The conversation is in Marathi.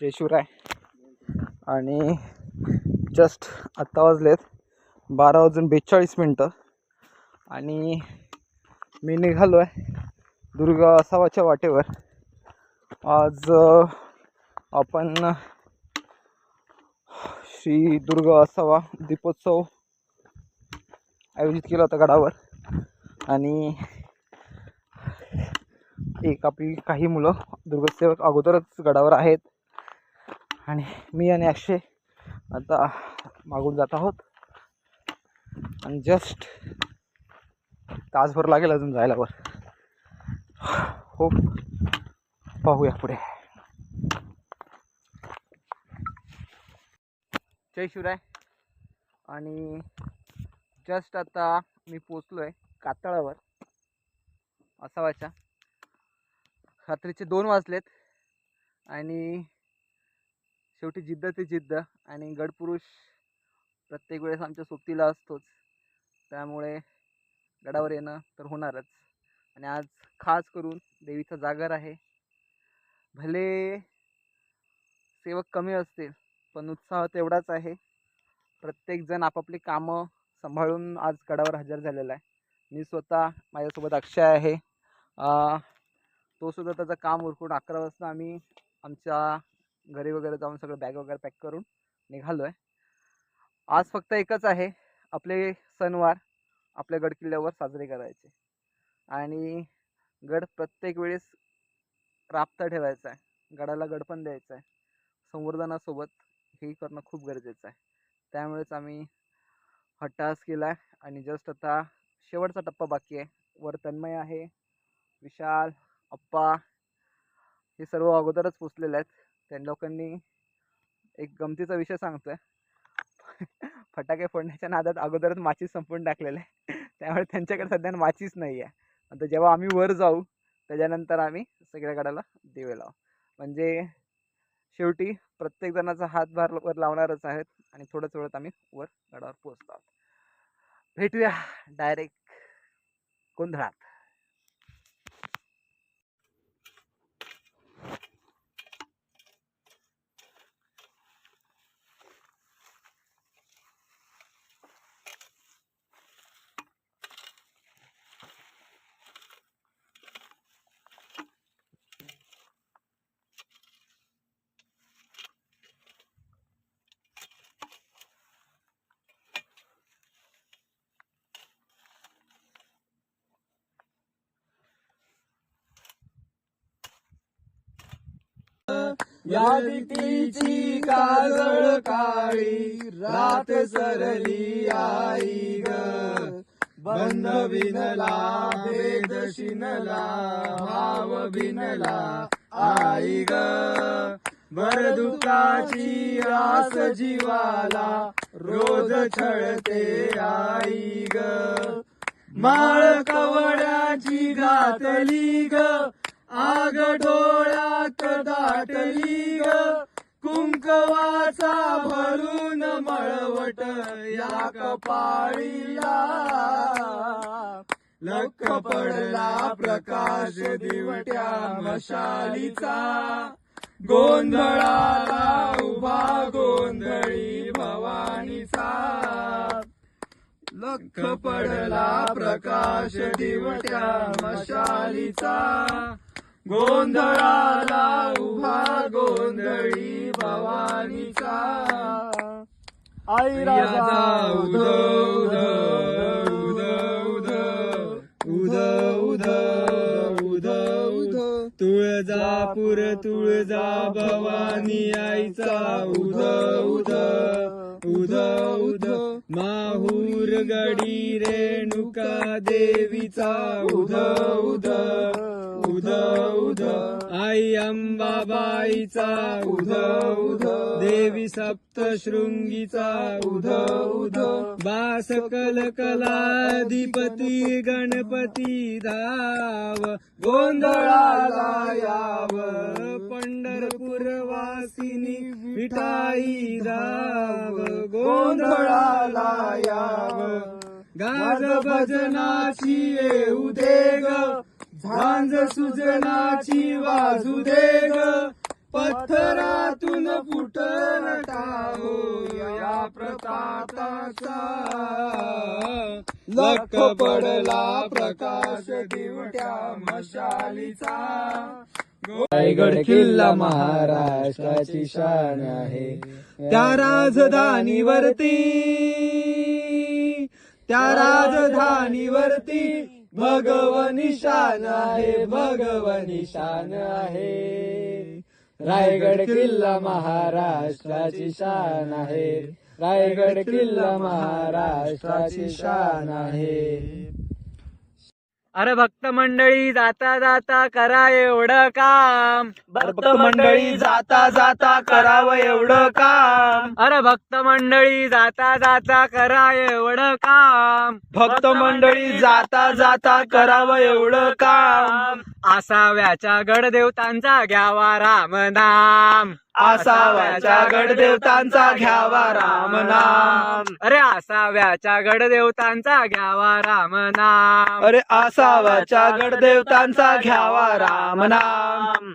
जय शिवराय आणि जस्ट आत्ता वाजलेत बारा वाजून बेचाळीस मिनटं. आणि मी निघालो आहे दुर्गा असावाच्या वाटेवर. आज आपण श्री दुर्गा असावा दीपोत्सव आयोजित केला होता गडावर. आणि एक आपली काही मुलं दुर्गसेवक अगोदरच गडावर आहेत. आणि मी आणि अक्षय आता मागून जात आहोत. आणि जस्ट तासभर लागेल अजून जायला वर हो पाहूया पुढे. जय शिवराय. आणि जस्ट आता मी पोचलो आहे कातळावर. असा व्हायचा रात्रीचे दोन वाजलेत. आणि शेवटी जिद्द ते जिद्द आणि गडपुरुष प्रत्येक वेळेस आमच्या सोबतीला असतोच. त्यामुळे गडावर येणं तर होणारच. आणि आज खास करून देवीचा जागर आहे. भले सेवक कमी असतील पण उत्साह तेवढाच आहे. प्रत्येकजण आपापली कामं सांभाळून आज गडावर हजर झालेला आहे. मी स्वतः माझ्यासोबत अक्षय आहे. तो सुद्धा त्याचं काम उरकून अकरा वाजता आम्ही आमच्या घरी वगैरे जाऊन सगळं बॅग वगैरे पॅक करून निघालो आहे आज फक्त एकच आहे आपले सणवार आपल्या गडकिल्ल्यावर साजरे करायचे. आणि गड प्रत्येक वेळेस राबता ठेवायचा आहे गडाला गड पण द्यायचा आहे संवर्धनासोबत हे करणं खूप गरजेचं आहे. त्यामुळेच आम्ही हट्टास केला आहे आणि जस्ट आता शेवटचा टप्पा बाकी आहे. वर तन्मय आहे विशाल अप्पा हे सर्व अगोदरच पोचलेले आहेत. त्या लोकांनी एक गमतीचा विषय सांगतोय. फटाके फोडण्याच्या नादात अगोदरच माचीस संपून टाकलेले आहे त्यामुळे त्यांच्याकडे सध्या माचीस नाही आहे आता जेव्हा आम्ही वर जाऊ त्याच्यानंतर आम्ही सगळ्या गडाला दिवे लावू. म्हणजे शेवटी प्रत्येक जणाचा हातभार वर लावणारच आहेत आणि थोडंच वेळात आम्ही वर गडावर पोहोचतो आहोत. भेटूया डायरेक्ट गोंधळात. या दितीची काजळ काळी रात सरली आई ग. बंद विनला भेद शिनला भाव बिनला आई ग. भर दुःखाची आस जीवाला रोज छळते आई ग. माळ कवड्याची घातली ग आग डोळ्यात दाटली ग. कुंकवाचा भरून मळवट या कपाळीला. लख पडला प्रकाश दिवट्या मशालीचा. गोंधळाला उभा गोंधळी भवानीचा. लख पडला प्रकाश दिवट्या मशालीचा. गोंधळाला उभा गोंधळी भवानीचा. आई राजा उद उद उद उद उद उद उद. तुळजापूर तुळजा भवानी आईचा उद उद. उद उद. माहूर गडी रेणुका देवीचा. उद उद. उद उद. आई अंबाबाईचा. उद उद. देवी सप्तशृंगीचा. उद उद. बास कल कलाधिपती गणपती धाव. गोंधळाला याव. पंढरपूर वासिनी विठाई धाव गोंधळाला याव गाज भजनाची येऊ दे ग झांज सुजनाची वाजू दे ग पत्थरातून फुटल हो या प्रतापाचा. लख पडला प्रकाश दिवट्या मशालीचा. रायगड किल्ला महाराष्ट्राची शान आहे. त्या राजधानीवरती. त्या राजधानीवरती भगवनी शान आहे भगवनी शान आहे. रायगड किल्ला महाराष्ट्राची शान आहे. रायगड किल्ला महाराष्ट्राची शान आहे. अरे भक्त मंडळी जाता जाता करा एवढं काम. भक्त मंडळी जाता जाता करावं एवढं काम. अरे भक्त मंडळी जाता जाता करा एवढं काम. भक्त मंडळी जाता जाता करावं एवढं काम. आसाव्याच्या गडदेवतांचा घ्यावा राम नाम. आसाव्याच्या गडदेवतांचा घ्यावा राम नाम. अरे आसाव्याच्या गडदेवतांचा घ्यावा राम नाम. अरे आसाव्याच्या गडदेवतांचा घ्यावा राम नाम.